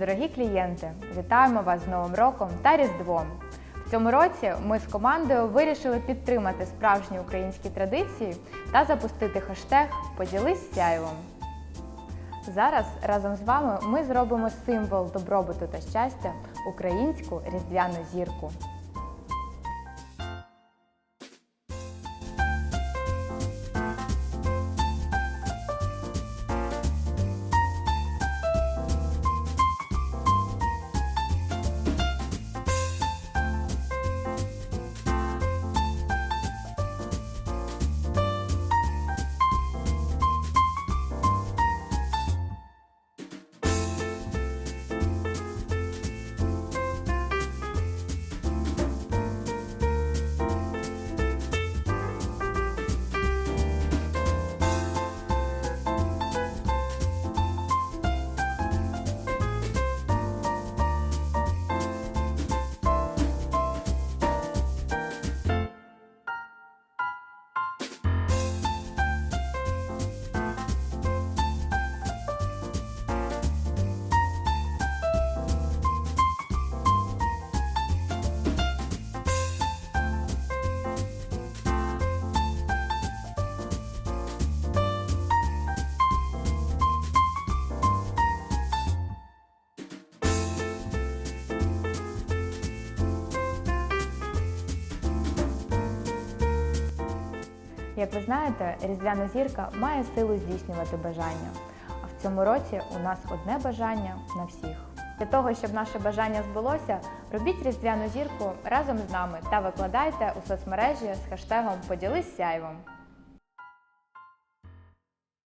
Дорогі клієнти, вітаємо вас з Новим роком та Різдвом! В цьому році ми з командою вирішили підтримати справжні українські традиції та запустити хештег Поділись сяйвом. Зараз разом з вами ми зробимо символ добробуту та щастя українську різдвяну зірку. Як ви знаєте, різдвяна зірка має силу здійснювати бажання. А в цьому році у нас одне бажання на всіх. Для того, щоб наше бажання збулося, робіть різдвяну зірку разом з нами та викладайте у соцмережі з хештегом Поділись сяйвом.